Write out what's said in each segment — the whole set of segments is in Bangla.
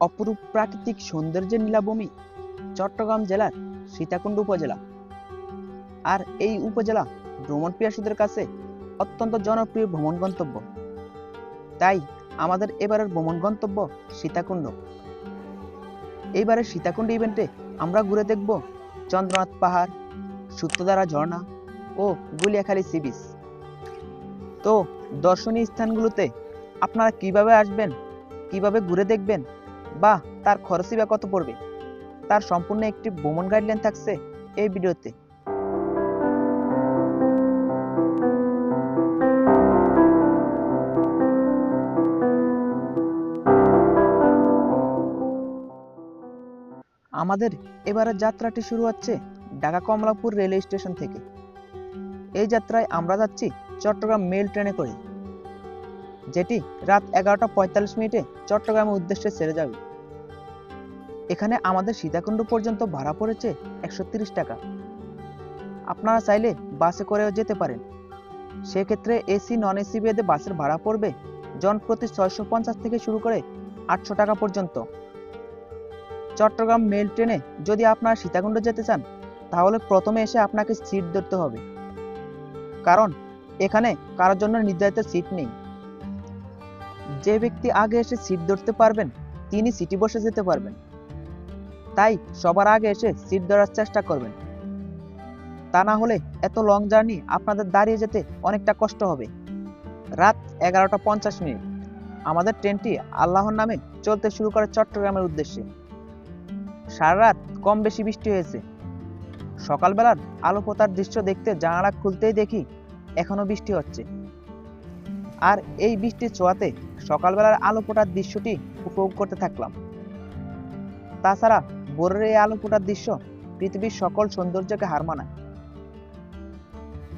অপরূপ প্রাকৃতিক সৌন্দর্যের নীলাভূমি চট্টগ্রাম জেলার সীতাকুণ্ড উপজেলা। আর এই উপজেলা ভ্রমণ পিয়াসুদের কাছে অত্যন্ত জনপ্রিয় ভ্রমণ গন্তব্য। তাই আমাদের এবারের ভ্রমণ গন্তব্য সীতাকুণ্ড। এইবারের সীতাকুণ্ড ইভেন্টে আমরা ঘুরে দেখব চন্দ্রনাথ পাহাড়, সূত্রধারা ঝর্ণা ও গুলিয়াখালী সি বিচ তো দর্শনীয় স্থানগুলোতে আপনারা কীভাবে আসবেন, কীভাবে ঘুরে দেখবেন বা তার খরচই বা কত পড়বে? তার সম্পূর্ণ একটি ভ্রমণ গাইডলাইন থাকছে এই ভিডিওতে। আমাদের এবারের যাত্রাটি শুরু হচ্ছে ঢাকা কমলাপুর রেলওয়ে স্টেশন থেকে। এই যাত্রায় আমরা যাচ্ছি চট্টগ্রাম মেল ট্রেনে করে, যেটি রাত এগারোটা পঁয়তাল্লিশ মিনিটে চট্টগ্রামের উদ্দেশ্যে ছেড়ে যাবে। এখানে আমাদের সীতাকুণ্ড পর্যন্ত ভাড়া পড়েছে একশো টাকা। আপনারা চাইলে বাসে করেও যেতে পারেন। সেক্ষেত্রে এসি নন এসি বেদে বাসের ভাড়া পড়বে জন প্রতি ছয়শো পঞ্চাশ থেকে শুরু করে আটশো টাকা পর্যন্ত। চট্টগ্রাম মেল ট্রেনে যদি আপনারা সীতাকুণ্ড যেতে চান, তাহলে প্রথমে এসে আপনাকে সিট ধরতে হবে। কারণ এখানে কারোর জন্য নির্ধারিত সিট নেই। যে ব্যক্তি আগে এসে সিট ধরতে পারবেন, তিনি সিটি বসে যেতে পারবেন। তাই সবার আগে এসে সিট ধরার চেষ্টা করবেন। তা না হলে এত লং জার্নি আপনাদের দাঁড়িয়ে যেতে অনেকটা কষ্ট হবে। রাত এগারোটা পঞ্চাশ মিনিট। আমাদের ট্রেনটি আল্লাহর নামে চলতে শুরু করে চট্টগ্রামের উদ্দেশ্যে। সারা রাত কম বেশি বৃষ্টি হয়েছে। সকালবেলার আলো পোতার দৃশ্য দেখতে জানালা খুলতেই দেখি এখনও বৃষ্টি হচ্ছে। আর এই বৃষ্টির ছোঁয়াতে সকালবেলার আলো ফোটার দৃশ্যটি উপভোগ করতে থাকলাম। তাছাড়া ভোরের এই আলো ফোটার দৃশ্য পৃথিবীর সকল সৌন্দর্যকে হার মানায়।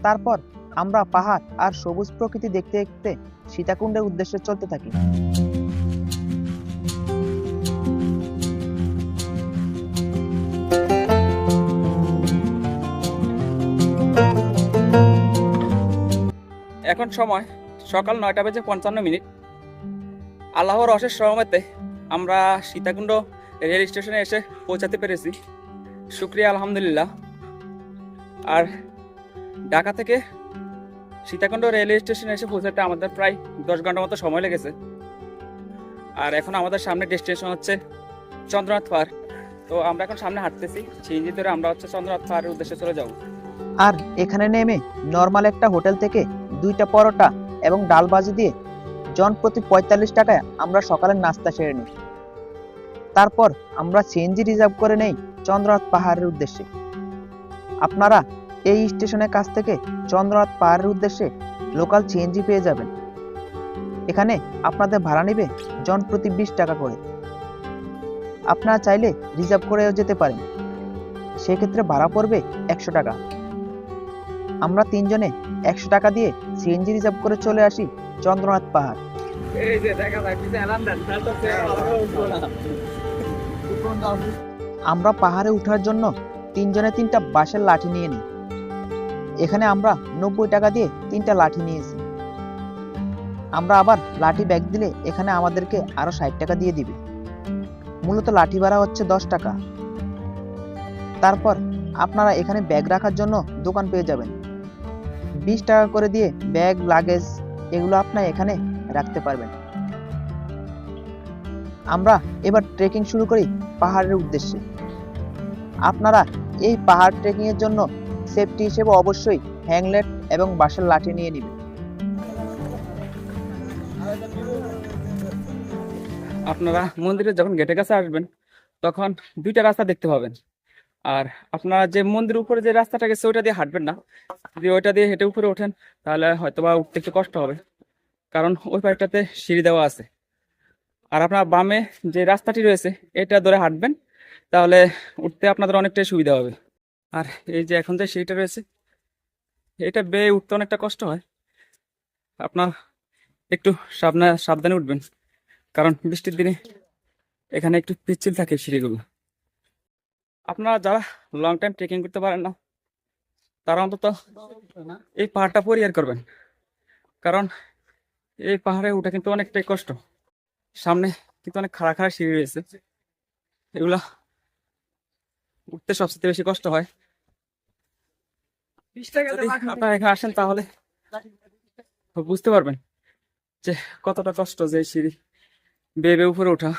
তারপর আমরা পাহাড় আর সবুজ প্রকৃতি দেখতে দেখতে সীতাকুণ্ডের উদ্দেশ্যে চলতে থাকি। এখন সময় সকাল নয়টা বেজে পঞ্চান্ন মিনিট। আল্লাহর অশেষ সহমতে আমরা সীতাকুণ্ড রেল স্টেশনে এসে পৌঁছাতে পেরেছি। শুক্রিয়া, আলহামদুলিল্লাহ। আর ঢাকা থেকে সীতাকুণ্ড রেলওয়ে স্টেশনে এসে পৌঁছাতে আমাদের প্রায় দশ ঘণ্টা মতো সময় লেগেছে। আর এখন আমাদের সামনে ডেস্টিনেশন হচ্ছে চন্দ্রনাথ পাহাড়। তো আমরা এখন সামনে হাঁটতেছি। সিএনজি ধরে আমরা হচ্ছে চন্দ্রনাথ পাহাড়ের উদ্দেশ্যে চলে যাব। আর এখানে নেমে নর্মাল একটা হোটেল থেকে দুইটা পরোটা এবং ডাল ভাজি দিয়ে জন প্রতি পঁয়তাল্লিশ টাকায় আমরা সকালের নাস্তা সেরে নিই। তারপর আমরা সিএনজি রিজার্ভ করে নেই চন্দ্রনাথ পাহাড়ের উদ্দেশ্যে। আপনারা এই স্টেশনের কাছ থেকে চন্দ্রনাথ পাহাড়ের উদ্দেশ্যে লোকাল সিএনজি পেয়ে যাবেন। এখানে আপনাদের ভাড়া নেবে জন প্রতি বিশ টাকা করে। আপনারা চাইলে রিজার্ভ করেও যেতে পারেন। সেক্ষেত্রে ভাড়া পড়বে একশো টাকা। আমরা তিনজনে একশো টাকা দিয়ে সিএনজি রিজার্ভ করে চলে আসি চন্দ্রনাথ পাহাড়। এই যে দেখা আমরা পাহাড়ে ওঠার জন্য তিনজনে তিনটা বাঁশের লাঠি নিয়ে নিই। এখানে আমরা নব্বই টাকা দিয়ে তিনটা লাঠি নিয়েছি। আমরা আবার লাঠি ব্যাগ দিলে এখানে আমাদেরকে আরও ষাট টাকা দিয়ে দিবে। মূলত লাঠি ভাড়া হচ্ছে দশ টাকা। তারপর আপনারা এখানে ব্যাগ রাখার জন্য দোকান পেয়ে যাবেন। বিশ টাকা করে দিয়ে ব্যাগ, লাগেজ এগুলো আপনার এখানে রাখতে পারবেন। আমরা এবার ট্রেকিং শুরু করি। পাহাড়ের উদ্দেশ্যে। আপনারা এই পাহাড় ট্রেকিং এর জন্য সেফটি হিসেবে অবশ্যই হ্যাংলেট এবং বাঁশের লাঠি নিয়ে নেবেন। আপনারা মন্দিরে যখন গেটের কাছে আসবেন, তখন দুইটা রাস্তা দেখতে পাবেন। আর আপনারা যে মন্দিরের উপরে যে রাস্তাটা গেছে ওইটা দিয়ে হাঁটবেন না। যদি ওইটা দিয়ে হেঁটে উপরে ওঠেন, তাহলে হয়তোবা উঠতে একটু কষ্ট হবে। কারণ ওই পাশটাতে সিঁড়ি দেওয়া আছে। আর আপনার বামে যে রাস্তাটি রয়েছে, এটা ধরে হাঁটবেন, তাহলে উঠতে আপনাদের অনেকটাই সুবিধা হবে। আর এই যে এখন যে সিঁড়িটা রয়েছে, এটা বেয়ে উঠতে অনেকটা কষ্ট হয়। আপনার একটু সাবনা, সাবধানে উঠবেন, কারণ বৃষ্টির দিনে এখানে একটু পিচ্ছিল থাকে সিঁড়িগুলো। আপনারা যারা লং টাইম ট্রেকিং করতে পারেন না, তারা অন্তত এই পাহাড়টা পরিহার করবেন, কারণ এই পাহাড়ে ওঠা কিন্তু অনেকটাই কষ্ট। সামনে কিন্তু অনেক খাড়া খাড়া সিঁড়ি রয়েছে। এগুলা উঠতে সবচেয়ে বেশি কষ্ট হয়। আপনারা এখানে আসেন তাহলে বুঝতে পারবেন যে কতটা কষ্ট যে সিঁড়ি বেয়ে উপরে ওঠা।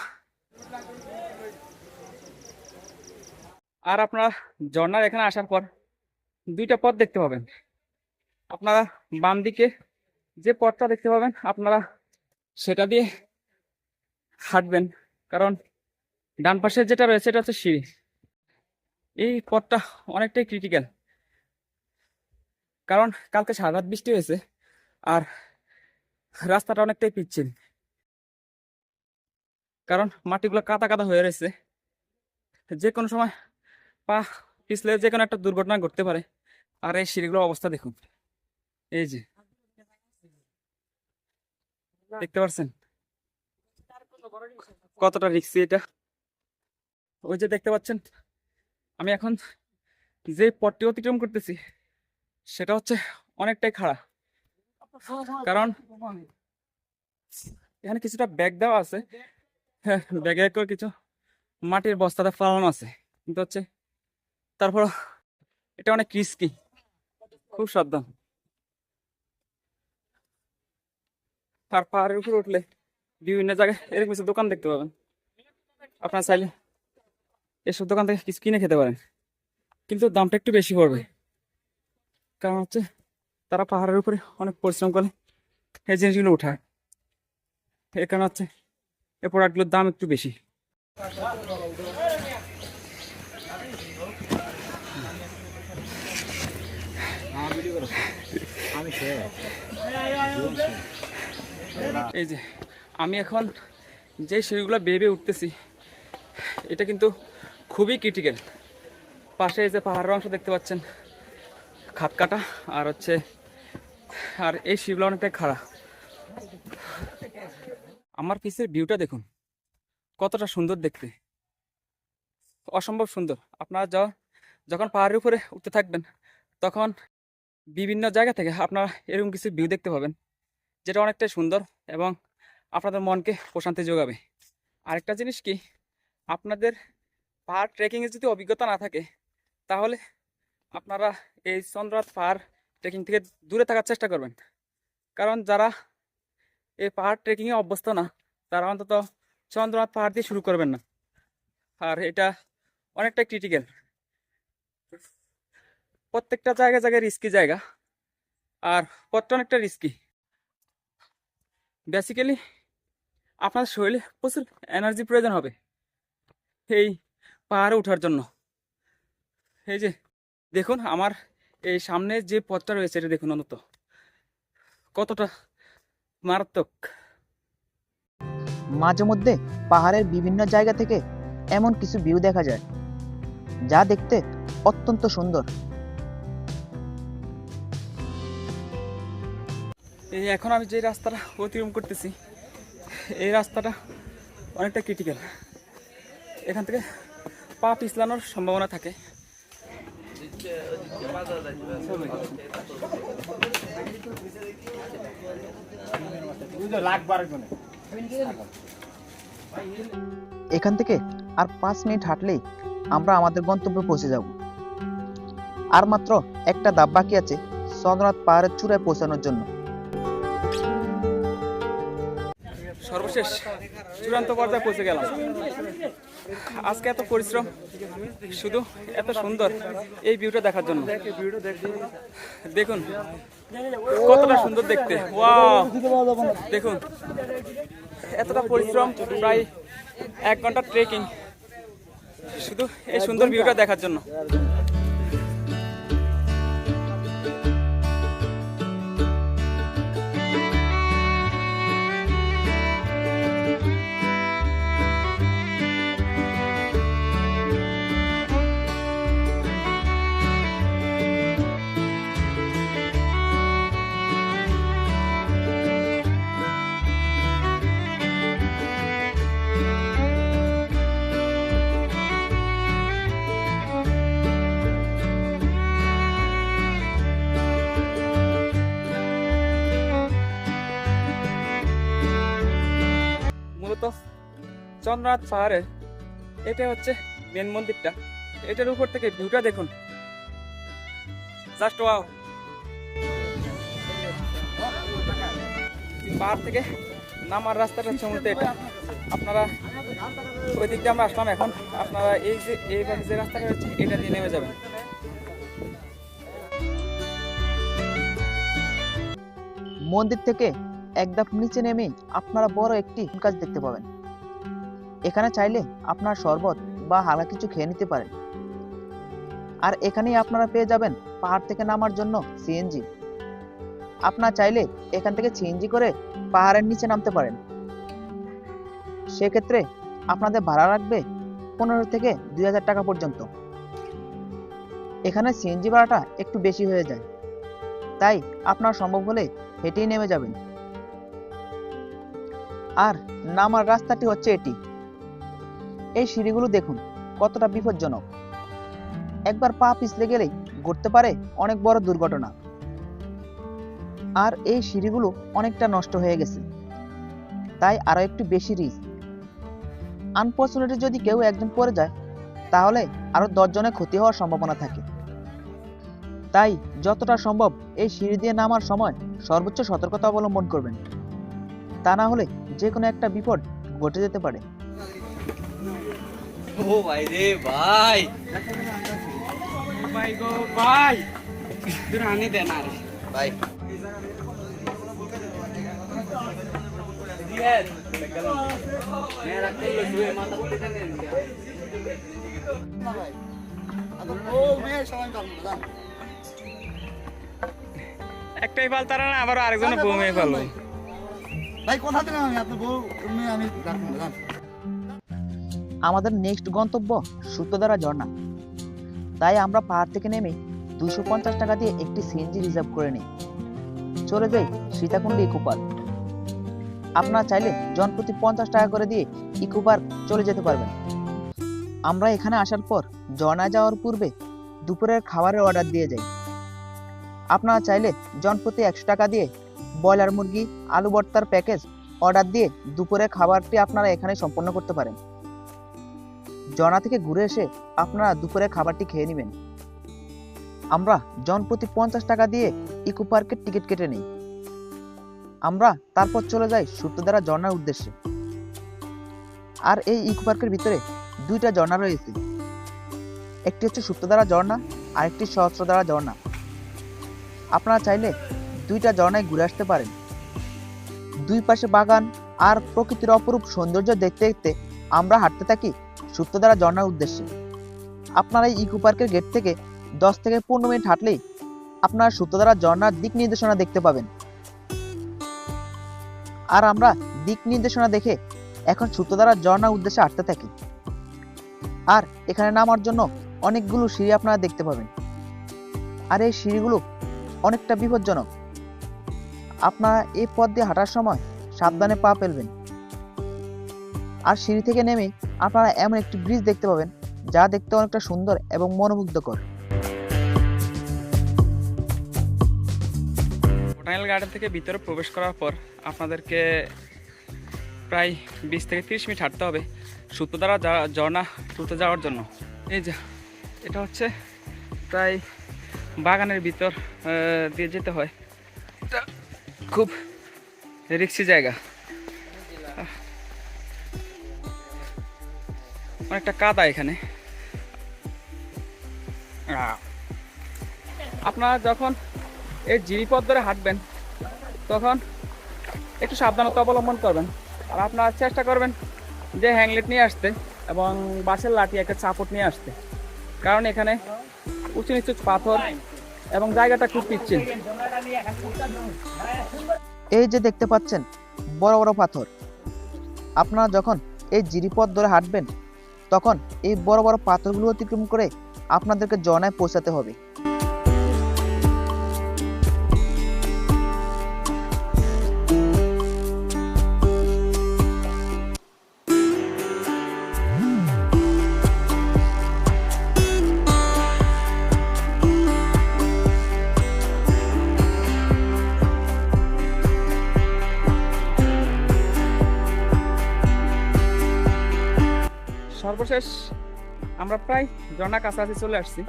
আর আপনারা ঝর্নার এখানে আসার পর দুইটা পথ দেখতে পাবেন। আপনারা বাম দিকে যে পথটা দেখতে পাবেন আপনারা সেটা দিয়ে হাঁটবেন। কারণ ডান পাশে যেটা রয়েছে এটা হচ্ছে সিঁড়ি। এই পথটা অনেকটাই ক্রিটিক্যাল কারণ কালকে সারা বৃষ্টি হয়েছে আর রাস্তাটা অনেকটাই পিচ্ছিল। কারণ মাটিগুলো কাদা কাদা হয়ে রয়েছে। যে কোনো সময় পা পিছলে যে কোনো একটা দুর্ঘটনা ঘটতে পারে। আর এই সিঁড়িগুলোর অবস্থা দেখুন। এই যে। দেখতে পাচ্ছেন কতটা রিক্সি এটা? ওই যে দেখতে পাচ্ছেন আমি এখন যে পথটি অতিক্রম করতেছি সেটা হচ্ছে অনেকটাই খাড়া। কারণ এখানে কিছুটা ব্যাগ দেওয়া আছে। হ্যাঁ ব্যাগে করে কিছু মাটির বস্তাটা ফালানো আছে। কিন্তু হচ্ছে তারপর এটা অনেক রিস্কি খুব সাবধান। আর পাহাড়ের উপরে উঠলে বিভিন্ন জায়গায় এরকম কিছু দোকান দেখতে পাবেন। আপনার চাইলে এসব দোকান থেকে কিছু কিনে খেতে পারেন। কিন্তু দামটা একটু বেশি পড়বে। কারণ হচ্ছে তারা পাহাড়ের উপরে অনেক পরিশ্রম করে এই জিনিসগুলো উঠায় এর কারণ হচ্ছে এ প্রোডাক্টগুলোর দাম একটু বেশি। এই যে আমি এখন যে সিঁড়িগুলো বেয়ে উঠতেছি, এটা কিন্তু খুবই ক্রিটিক্যাল পাশে যে পাহাড়ের অংশ দেখতে পাচ্ছেন, খাত কাটা আর হচ্ছে, আর এই সিঁড়িগুলো অনেকটাই খাড়া। আমার পিসের ভিউটা দেখুন, কতটা সুন্দর দেখতে। অসম্ভব সুন্দর। আপনারা যা- যখন পাহাড়ের উপরে উঠতে থাকবেন, তখন বিভিন্ন জায়গা থেকে আপনারা এরকম কিছু ভিউ দেখতে পাবেন, যেটা অনেকটাই সুন্দর এবং আপনাদের মনকে প্রশান্তি যোগাবে। আরেকটা জিনিস কি? আপনাদের পাহাড় ট্রেকিংয়ের যদি অভিজ্ঞতা না থাকে, তাহলে আপনারা এই চন্দ্রনাথ পাহাড় ট্রেকিং থেকে দূরে থাকার চেষ্টা করবেন। কারণ যারা এই পাহাড় ট্রেকিংয়ে অভ্যস্ত না, তারা অন্তত চন্দ্রনাথ পাহাড় দিয়ে শুরু করবেন না। আর এটা অনেকটা ক্রিটিক্যাল প্রত্যেকটা জায়গায় জায়গায় রিস্কি জায়গা, আর পথটা অনেকটা রিস্কি বেসিক্যালি আপনার শরীরে প্রচুর এনার্জি প্রয়োজন হবে। এই পাহাড়ে ওঠার জন্য। এই যে দেখুন আমার এই সামনে যে পথটা রয়েছে এটা দেখুন অন্তত। কতটা মারাত্মক। মাঝে মধ্যে পাহাড়ের বিভিন্ন জায়গা থেকে এমন কিছু ভিউ দেখা যায় যা দেখতে অত্যন্ত সুন্দর। এই এখন আমি যে রাস্তাটা অতিক্রম করতেছি এই রাস্তাটা অনেকটা ক্রিটিক্যাল এখান থেকে পা পিছলানোর সম্ভাবনা থাকে। এখান থেকে আর পাঁচ মিনিট হাঁটলেই আমরা আমাদের গন্তব্যে পৌঁছে যাব। আর মাত্র একটা ধাপ বাকি আছে চন্দ্রনাথ পাহাড়ের চূড়ায় পৌঁছানোর জন্য। সর্বশেষ চূড়ান্ত পর্যায়ে পৌঁছে গেলাম। আজকে এত পরিশ্রম, শুধু এত সুন্দর এই ভিউটা দেখার জন্য। দেখুন, কতটা সুন্দর দেখতে। দেখুন, এতটা পরিশ্রম, প্রায় এক ঘণ্টা ট্রেকিং শুধু এই সুন্দর ভিউটা দেখার জন্য। চন্দ্রনাথ পাহাড়ে। এটা হচ্ছে মেন মন্দিরটা। এটার উপর থেকে ভিউটা দেখুন। জাস্ট ওয়াও পাহাড় থেকে নামার রাস্তাটা মূলত এটা। আপনারা ওই দিক দিয়ে আমরা আসলাম এখন। আপনারা এই যে এইভাবে যে রাস্তাটা হচ্ছে এটা দিয়ে নেমে যাবেন। মন্দির থেকে এক ধাপ নিচে নেমে আপনারা বড় একটি গাছ দেখতে পাবেন। এখানে চাইলে আপনার শরবত বা হালকা কিছু খেয়ে নিতে পারেন। আর এখানেই আপনারা পেয়ে যাবেন পাহাড় থেকে নামার জন্য সিএনজি আপনার চাইলে এখান থেকে সিএনজি করে পাহাড়ের নিচে নামতে পারেন। সেক্ষেত্রে আপনাদের ভাড়া লাগবে পনেরো থেকে দুই হাজার টাকা পর্যন্ত। এখানে সিএনজি ভাড়াটা একটু বেশি হয়ে যায়। তাই আপনার সম্ভব হলে হেঁটেই নেমে যাবেন। আর নামার রাস্তাটি হচ্ছে এটি। এই সিঁড়িগুলো দেখুন, কতটা বিপজ্জনক। একবার পা পিছলে গেলেই ঘটতে পারে অনেক বড় দুর্ঘটনা। আর এই সিঁড়িগুলো অনেকটা নষ্ট হয়ে গেছে। তাই আরও একটু বেশি রিস্ক আনফর্চুনেটলি যদি কেউ একজন পড়ে যায়, তাহলে আরও দশজনের ক্ষতি হওয়ার সম্ভাবনা থাকে। তাই যতটা সম্ভব এই সিঁড়ি দিয়ে নামার সময় সর্বোচ্চ সতর্কতা অবলম্বন করবেন। তা না হলে যে কোনো একটা বিপদ ঘটে যেতে পারে। ও ভাই রে ভাই। ভাই গো ভাই। তুই আনি দে না রে। ভাই। একটাই ফাল তারা না আবার আরেকজনে বমিয়ে ফেলল ভাই। কোথা থেকে আমি আপনার বউ আমি রাখব জান আমাদের নেক্সট গন্তব্য সুতোদারা ঝর্ণা। তাই আমরা পাহাড় থেকে নেমে দুশো পঞ্চাশ টাকা দিয়ে একটি সিএনজি রিজার্ভ করে নিই। চলে যাই সীতাকুণ্ড ইকো পার্ক। আপনারা চাইলে জনপ্রতি পঞ্চাশ টাকা করে দিয়ে ইকো পার্ক চলে যেতে পারবেন। আমরা এখানে আসার পর ঝর্ণায় যাওয়ার পূর্বে দুপুরের খাবারের অর্ডার দিয়ে যাই। আপনারা চাইলে জনপ্রতি একশো টাকা দিয়ে ব্রয়লার মুরগি, আলু ভর্তার প্যাকেজ অর্ডার দিয়ে দুপুরের খাবারটি আপনারা এখানে সম্পন্ন করতে পারেন। জনা থেকে ঘুরে এসে আপনারা দুপুরে খাবারটি খেয়ে নেবেন। আমরা জন প্রতি পঞ্চাশ টাকা দিয়ে ইকো পার্কের টিকিট কেটে নিই। আমরা তারপর চলে যাই সূত্রধারা ঝর্ণার উদ্দেশ্যে। আর এই ইকো পার্কের ভিতরে দুইটা ঝর্ণা রয়েছে। একটি হচ্ছে সূত্রধারা ঝর্ণা আর একটি সহস্রধারা ঝর্ণা আপনারা চাইলে দুইটা ঝর্ণায় ঘুরে আসতে পারেন। দুই পাশে বাগান আর প্রকৃতির অপরূপ সৌন্দর্য দেখতে দেখতে আমরা হাঁটতে থাকি সূত্রধারা ঝর্ণার উদ্দেশ্যে। আপনারা এই ইকো পার্কের গেট থেকে দশ থেকে পনেরো মিনিট হাঁটলেই আপনারা সূত্রধারা ঝর্ণার দিক নির্দেশনা দেখতে পাবেন। আর আমরা দিক নির্দেশনা দেখে এখন সূত্রধারা ঝর্ণার উদ্দেশ্যে হাঁটতে থাকি। আর এখানে নামার জন্য অনেকগুলো সিঁড়ি আপনারা দেখতে পাবেন। আর এই সিঁড়িগুলো অনেকটা বিপজ্জনক। আপনারা এই পথ দিয়ে হাঁটার সময় সাবধানে পা ফেলবেন। আর সিঁড়ি থেকে নেমে আপনারা এমন একটি ব্রিজ দেখতে পাবেন, যা দেখতে অনেকটা সুন্দর এবং মনোমুগ্ধকর। বোটানিক্যাল গার্ডেন থেকে ভিতরে প্রবেশ করার পর আপনাদেরকে প্রায় বিশ থেকে তিরিশ মিনিট হাঁটতে হবে সুতোদ্বারা ঝর্ণা তুলতে যাওয়ার জন্য। এই যে, এটা হচ্ছে প্রায় বাগানের ভিতর দিয়ে যেতে হয়। এটা খুব রিক্সি জায়গা। অনেকটা কাদা এখানে। আপনারা যখন এই জিরিপথ ধরে হাঁটবেন, তখন একটু সাবধানতা অবলম্বন করবেন। আর আপনারা চেষ্টা করবেন যে হ্যাংলেট নিয়ে আসতে এবং বাঁশের লাঠি একটা চাপট নিয়ে আসতে। কারণ এখানে উঁচু নিচু পাথর এবং জায়গাটা খুব পিচ্ছিল। এই যে দেখতে পাচ্ছেন, বড় বড় পাথর। আপনারা যখন এই জিরিপথ ধরে হাঁটবেন তখন এই বড় বড় পাথরগুলো অতিক্রম করে আপনাদেরকে জনায় পৌঁছাতে হবে। প্রায় ঝর্ণা কাছাকাছি চলে আসছি।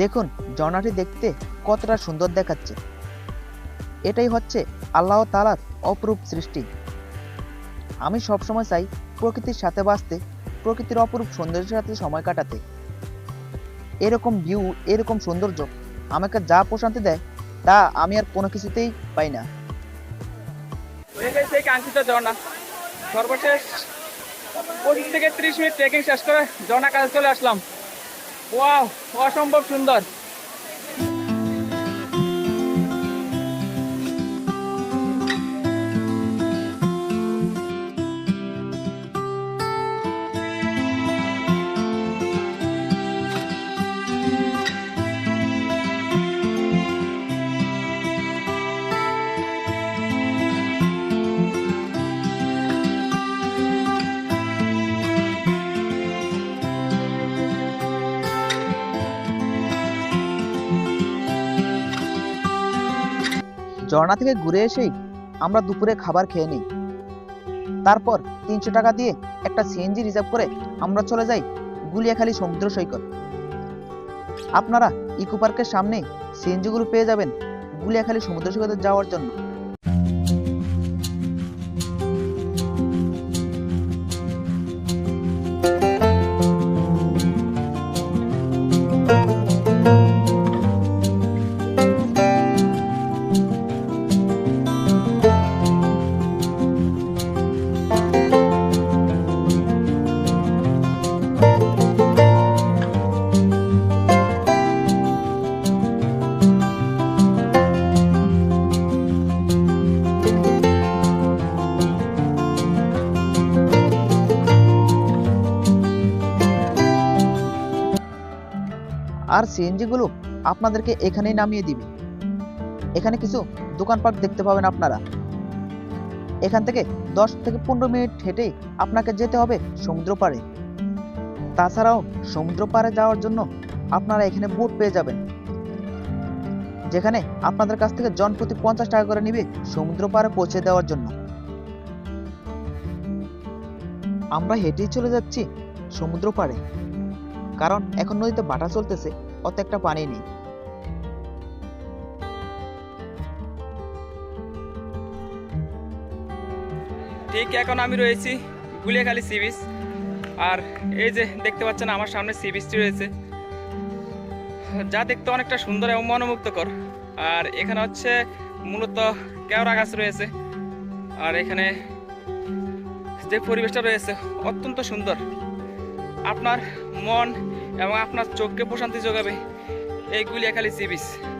দেখুন ঝর্ণাটি দেখতে কতটা সুন্দর দেখাচ্ছে। এটাই হচ্ছে আল্লাহ তালার অপরূপ সৃষ্টি। আমি সবসময় চাই প্রকৃতির সাথে বাঁচতে প্রকৃতির অপরূপ সৌন্দর্যের সাথে সময় কাটাতে। এরকম ভিউ এরকম সৌন্দর্য আমাকে যা প্রশান্তি দেয় তা আমি আর কোনো কিছুতেই পাই না। সেই কাঙ্ক্ষিত ঝর্ণা সর্বশেষ পঁচিশ থেকে ত্রিশ মিনিট ট্রেকিং শেষ করে জনা কাছে চলে আসলাম। ওয়াও অসম্ভব সুন্দর। ঝর্ণা থেকে ঘুরে এসেই আমরা দুপুরে খাবার খেয়ে নিই। তারপর তিনশো টাকা দিয়ে একটা সিএনজি রিজার্ভ করে আমরা চলে যাই গুলিয়াখালী সমুদ্র সৈকত। আপনারা ইকো পার্কের সামনে সিএনজিগুলো পেয়ে যাবেন গুলিয়াখালী সমুদ্র সৈকতে যাওয়ার জন্য। আর সিএনজি গুলো আপনাদেরকে এখানেই নামিয়ে দিবে। এখানে কিছু দোকানপাট দেখতে পাবেন আপনারা। এখান থেকে দশ থেকে পনেরো মিনিট হেঁটেই আপনাকে যেতে হবে সমুদ্র পাড়ে তাছাড়াও সমুদ্র পাড়ে যাওয়ার জন্য আপনারা এখানে বোট পেয়ে যাবেন। যেখানে আপনাদের কাছ থেকে জন প্রতি পঞ্চাশ টাকা করে নিবে সমুদ্র পাড়ে পৌঁছে দেওয়ার জন্য। আমরা হেঁটেই চলে যাচ্ছি সমুদ্র পাড়ে কারণ এখন নদীতে বাটা চলতেছে। অত একটা পানি নেই। ঠিক এখন আমি রয়েছি গুলিয়াখালি সি বিচ। আর এই যে দেখতে পাচ্ছেন আমার সামনে সি বিচটি রয়েছে। যা দেখতে অনেকটা সুন্দর এবং মনোমুগ্ধকর। আর এখানে হচ্ছে মূলত কেওড়া গাছ রয়েছে। আর এখানে যে পরিবেশটা রয়েছে অত্যন্ত সুন্দর। আপনার মন এবং আপনার চোখকে প্রশান্তি যোগাবে। এইগুলি খালি সি বিচ।